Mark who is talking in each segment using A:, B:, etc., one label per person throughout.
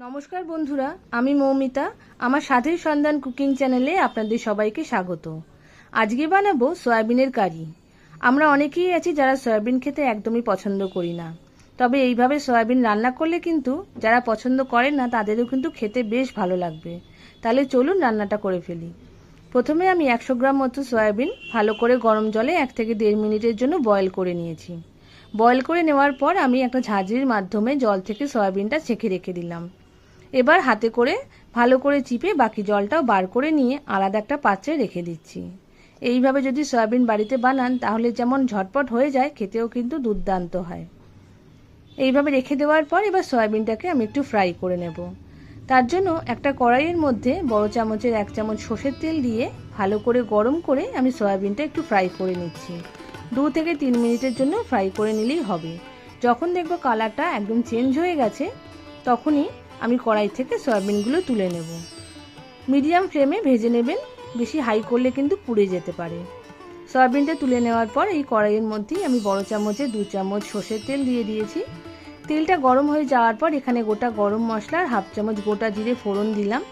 A: নমস্কার বন্ধুরা, আমি মৌমিতা। আমার সাথের সন্ধান কুকিং চ্যানেলে আপনাদের সবাইকে স্বাগত। আজকে বানাবো সয়াবিনের কারি। আমরা অনেকেই আছি যারা সয়াবিন খেতে একদমই পছন্দ করি না। তবে এইভাবে সয়াবিন রান্না করলে কিন্তু যারা পছন্দ করেন না, তাদেরও কিন্তু খেতে বেশ ভালো লাগবে। তাহলে চলুন রান্নাটা করে ফেলি। প্রথমে আমি একশো গ্রাম মতো সয়াবিন ভালো করে গরম জলে এক থেকে দেড় মিনিটের জন্য বয়েল করে নিয়েছি। বয়েল করে নেওয়ার পর আমি একটা ঝাঁঝরির মাধ্যমে জল থেকে সয়াবিনটা ছেঁকে রেখে দিলাম। এবার হাতে করে ভালো করে চিপে বাকি জলটাও বার করে নিয়ে আলাদা একটা পাত্রে রেখে দিচ্ছি। এইভাবে যদি সয়াবিন বাড়িতে বানান, তাহলে যেমন ঝটপট হয়ে যায়, খেতেও কিন্তু দুর্দান্ত হয়। এইভাবে রেখে দেওয়ার পর এবার সয়াবিনটাকে আমি একটু ফ্রাই করে নেব। তার জন্য একটা কড়াইয়ের মধ্যে বড় চামচের এক চামচ সর্ষের তেল দিয়ে ভালো করে গরম করে আমি সয়াবিনটা একটু ফ্রাই করে নিচ্ছি। দু থেকে তিন মিনিটের জন্য ফ্রাই করে নিলেই হবে। যখন দেখব কালারটা একদম চেঞ্জ হয়ে গেছে, তখনই আমি কড়াই থেকে সয়াবিনগুলো তুলে নেব। মিডিয়াম ফ্লেমে ভেজে নেবেন, বেশি হাই করলে কিন্তু পুড়ে যেতে পারে। সয়াবিনটা তুলে নেওয়ার পর এই কড়াইয়ের মধ্যেই আমি বড় চামচে দু চামচ সর্ষের তেল দিয়ে দিয়েছি। তেলটা গরম হয়ে যাওয়ার পর এখানে গোটা গরম মশলা আর হাফ চামচ গোটা জিরে ফোড়ন দিলাম।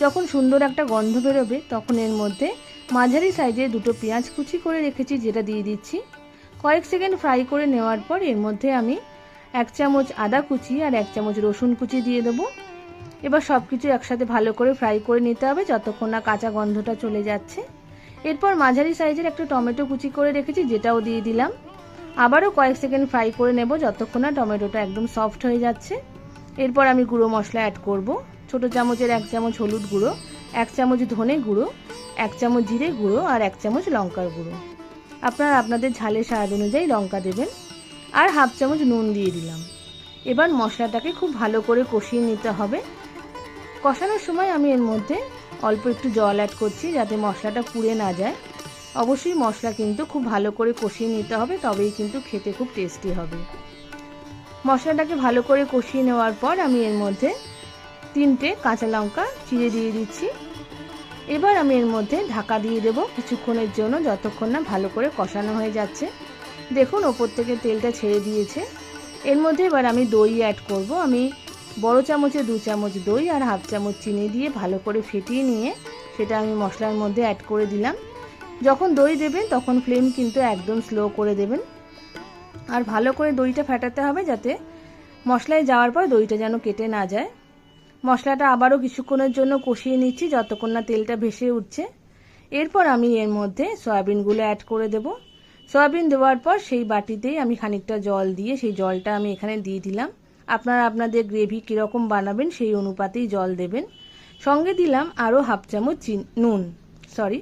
A: যখন সুন্দর একটা গন্ধ বেরোবে, তখন এর মধ্যে মাঝারি সাইজে দুটো পেঁয়াজ কুচি করে রেখেছি, যেটা দিয়ে দিচ্ছি। কয়েক সেকেন্ড ফ্রাই করে নেওয়ার পর এর মধ্যে আমি এক চামচ আদা কুচি আর এক চামচ রসুন কুচি দিয়ে দেবো। এবার সব কিছু একসাথে ভালো করে ফ্রাই করে নিতে হবে যতক্ষণ না কাঁচা গন্ধটা চলে যাচ্ছে। এরপর মাঝারি সাইজের একটা টমেটো কুচি করে রেখেছি, যেটাও দিয়ে দিলাম। আবারও কয়েক সেকেন্ড ফ্রাই করে নেব যতক্ষণ না টমেটোটা একদম সফট হয়ে যাচ্ছে। এরপর আমি গুঁড়ো মশলা অ্যাড করব। ছোট চামচের এক চামচ হলুদ গুঁড়ো, এক চামচ ধনে গুঁড়ো, এক চামচ জিরে গুঁড়ো আর এক চামচ লঙ্কার গুঁড়ো। আপনারা আপনাদের ঝালের স্বাদ অনুযায়ী লঙ্কা দেবেন। আর হাফ চামচ নুন দিয়ে দিলাম। এবার মশলাটাকে খুব ভালো করে কষিয়ে নিতে হবে। কষানোর সময় আমি এর মধ্যে অল্প একটু জল অ্যাড করছি যাতে মশলাটা পুড়ে না যায়। অবশ্যই মশলা কিন্তু খুব ভালো করে কষিয়ে নিতে হবে, তবেই কিন্তু খেতে খুব টেস্টি হবে। মশলাটাকে ভালো করে কষিয়ে নেওয়ার পর আমি এর মধ্যে তিনটে কাঁচা লঙ্কা চিড়ে দিয়ে দিচ্ছি। এবার আমি এর মধ্যে ঢাকা দিয়ে দেব কিছুক্ষণের জন্য, যতক্ষণ না ভালো করে কষানো হয়ে যাচ্ছে। দেখুন, ওপর থেকে তেলটা ছেড়ে দিয়েছে। এর মধ্যে এবার আমি দই অ্যাড করব। আমি বড় চামচে, দু চামচ দই আর হাফ চামচ চিনি দিয়ে ভালো করে ফেটিয়ে নিয়ে সেটা আমি মশলার মধ্যে অ্যাড করে দিলাম। যখন দই দেবেন, তখন ফ্লেম কিন্তু একদম স্লো করে দেবেন। আর ভালো করে দইটা ফেটাতে হবে যাতে মশলায় যাওয়ার পর দইটা যেন কেটে না যায়। মশলাটা আবারও কিছুক্ষণের জন্য কষিয়ে নিচ্ছি, যতক্ষণ না তেলটা ভেসে উঠছে। এরপর আমি এর মধ্যে সয়াবিনগুলো অ্যাড করে দেব। সয়াবিন দেওয়ার পর সেই বাটিতেই আমি খানিকটা জল দিয়ে সেই জলটা আমি এখানে দিয়ে দিলাম। আপনারা আপনাদের গ্রেভি কীরকম বানাবেন সেই অনুপাতেই জল দেবেন। সঙ্গে দিলাম আরও হাফ চামচ নুন সরি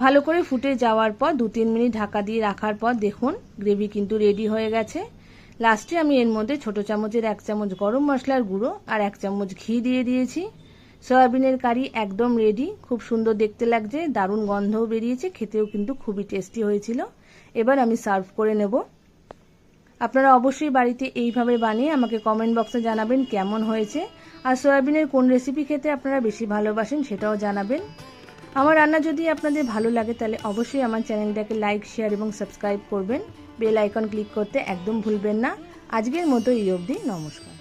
A: ভালো করে ফুটে যাওয়ার পর দু তিন মিনিট ঢাকা দিয়ে রাখার পর দেখুন, গ্রেভি কিন্তু রেডি হয়ে গেছে। লাস্টে আমি এর মধ্যে ছোট চামচের এক চামচ গরম মশলার গুঁড়ো আর এক চামচ ঘি দিয়ে দিয়েছি। সয়াবিনের কারি একদম রেডি খুব সুন্দর দেখতে লাগছে, দারুণ গন্ধও বেরিয়েছে, খেতেও কিন্তু খুবই টেস্টি হয়েছিল। এবার আমি সার্ভ করে নেব। আপনারা অবশ্যই বাড়িতে এইভাবে বানিয়ে আমাকে কমেন্ট বক্সে জানাবেন কেমন হয়েছে, আর সয়াবিনের কোন রেসিপি খেতে আপনারা বেশি ভালোবাসেন সেটাও জানাবেন। আমার রান্না যদি আপনাদের ভালো লাগে তাহলে অবশ্যই আমার চ্যানেলটাকে লাইক শেয়ার এবং সাবস্ক্রাইব করবেন। বেল আইকন ক্লিক করতে একদম ভুলবেন না। আজকের মতো এই অবধি, নমস্কার।